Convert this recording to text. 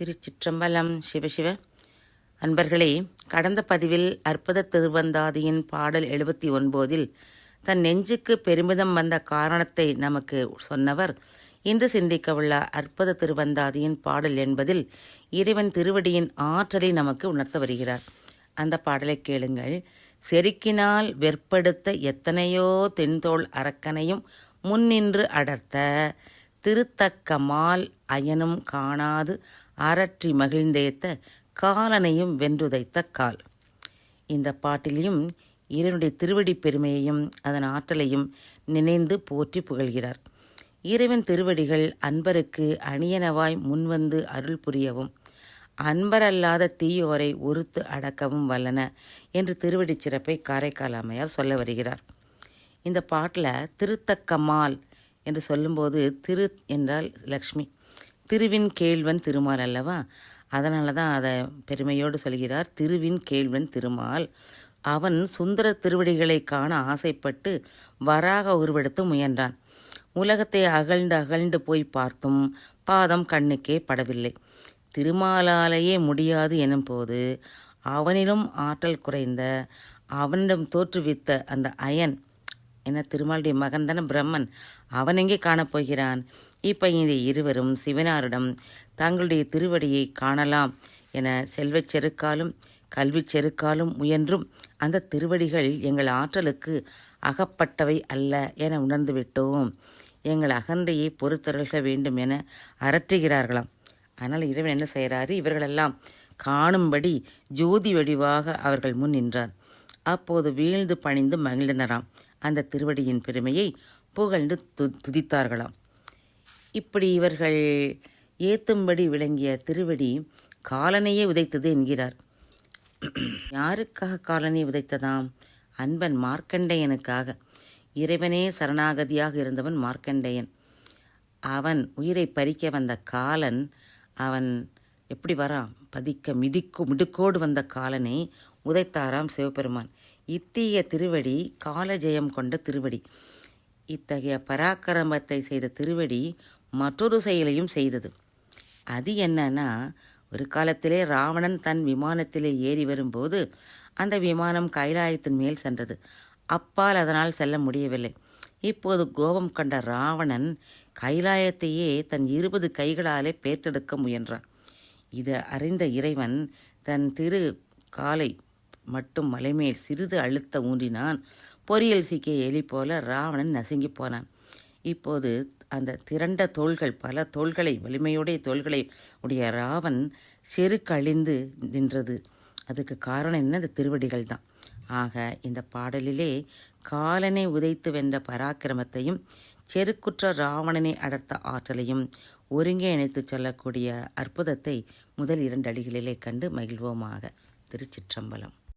திருச்சிற்றம்பலம். சிவசிவ அன்பர்களே கடந்த பதிவில் அற்புத திருவந்தாதியின் பாடல் எழுபத்தி ஒன்பதில் தன் நெஞ்சுக்கு பெருமிதம் வந்த காரணத்தை நமக்கு சொன்னவர். இன்று சிந்திக்கவுள்ள அற்புத திருவந்தாதியின் பாடல் என்பதில் இறைவன் திருவடியின் ஆற்றலை நமக்கு உணர்த்த வருகிறார். அந்த பாடலை கேளுங்கள். செருக்கினால் வெற்படுத்த எத்தனையோ தென்தோள் அரக்கனையும் முன்னின்று அடர்த்த திருத்தக்கமால் அயனும் காணாது அரற்றி மகிழ்ந்தேத்த காலனையும் வென்றுதைத்த கால். இந்த பாட்டிலையும் இறைவனுடைய திருவடி பெருமையையும் அதன் ஆற்றலையும் நினைந்து போற்றி புகழ்கிறார். இறைவன் திருவடிகள் அன்பருக்கு அணியனவாய் முன்வந்து அருள் புரியவும் அன்பரல்லாத தீயோரை ஒருத்து அடக்கவும் வல்லன என்று திருவடிச் சிறப்பை காரைக்கால் அம்மையார் சொல்ல வருகிறார். இந்த பாட்டில் திருத்தக்கமால் என்று சொல்லும்போது திரு என்றால் லக்ஷ்மி. திருவின் கேள்வன் திருமால் அல்லவா? அதனால தான் அதை பெருமையோடு சொல்கிறார். திருவின் கேள்வன் திருமால். அவன் சுந்தர திருவடிகளை காண ஆசைப்பட்டு வராக உருவெடுத்து முயன்றான். உலகத்தை அகழ்ந்து அகழ்ந்து போய் பார்த்தும் பாதம் கண்ணுக்கே படவில்லை. திருமாலாலேயே முடியாது எனும் போது அவனிலும் ஆற்றல் குறைந்த அவனிடம் தோற்றுவித்த அந்த அயன் என திருமாலுடைய மகன் தானே பிரம்மன் அவன் எங்கே காணப்போகிறான்? இப்போ இந்த இருவரும் சிவனாரிடம் தங்களுடைய திருவடியை காணலாம் என செல்வச் செருக்காலும் கல்விச் செருக்காலும் முயன்றும் அந்த திருவடிகள் எங்கள் ஆற்றலுக்கு அகப்பட்டவை அல்ல என உணர்ந்துவிட்டோம் எங்கள் அகந்தையை பொறுத்தருள்க வேண்டும் என அரற்றுகிறார்களாம். ஆனால் இறைவன் என்ன செய்கிறாரு? இவர்களெல்லாம் காணும்படி ஜோதி வடிவாக அவர்கள் முன் நின்றார். அப்போது வீழ்ந்து பணிந்து மகிழ்ந்தனராம். அந்த திருவடியின் பெருமையை புகழ்ந்து து துதித்தார்களாம். இப்படி இவர்கள் ஏத்தும்படி விளங்கிய திருவடி காலனையே உதைத்தது என்கிறார். யாருக்காக காலனை உதைத்ததாம்? அன்பன் மார்க்கண்டேயனுக்காக. இறைவனே சரணாகதியாக இருந்தவன் மார்க்கண்டேயன். அவன் உயிரை பறிக்க வந்த காலன் அவன் எப்படி வரான் பதிக்க மிதிக்கு மிடுக்கோடு வந்த காலனை உதைத்தாராம் சிவபெருமான். இத்தீய திருவடி காலஜெயம் கொண்ட திருவடி. இத்தகைய பராக்கிரமத்தை செய்த திருவடி மற்றொரு செயலையும் செய்தது. அது என்னன்னா ஒரு காலத்திலே ராவணன் தன் விமானத்திலே ஏறி வரும்போது அந்த விமானம் கைலாயத்தின் மேல் சென்றது. அப்பால் அதனால் செல்ல முடியவில்லை. இப்போது கோபம் கண்ட ராவணன் கைலாயத்தையே தன் இருபது கைகளாலே பேர்த்தெடுக்க முயன்றான். இது அறிந்த இறைவன் தன் திரு காலை மட்டும் மலைமேல் சிறிது அழுத்த ஊன்றினான். பொறியல் சீக்கிய எலி போல ராவணன் நசுங்கி போனான். இப்போது அந்த திரண்ட தோள்கள் பல தோள்களை வலிமையுடைய தோள்களை உடைய ராவன் செருக்கழிந்து நின்றது. அதுக்கு காரணம் என்ன? இந்த திருவடிகள் தான். ஆக இந்த பாடலிலே காலனை உதைத்து வென்ற பராக்கிரமத்தையும் செருக்குற்ற ராவணனை அடர்த்த ஆற்றலையும் ஒருங்கே இணைத்துச் சொல்லக்கூடிய அற்புதத்தை முதல் இரண்டு அடிகளிலே கண்டு மகிழ்வோமாக. திருச்சிற்றம்பலம்.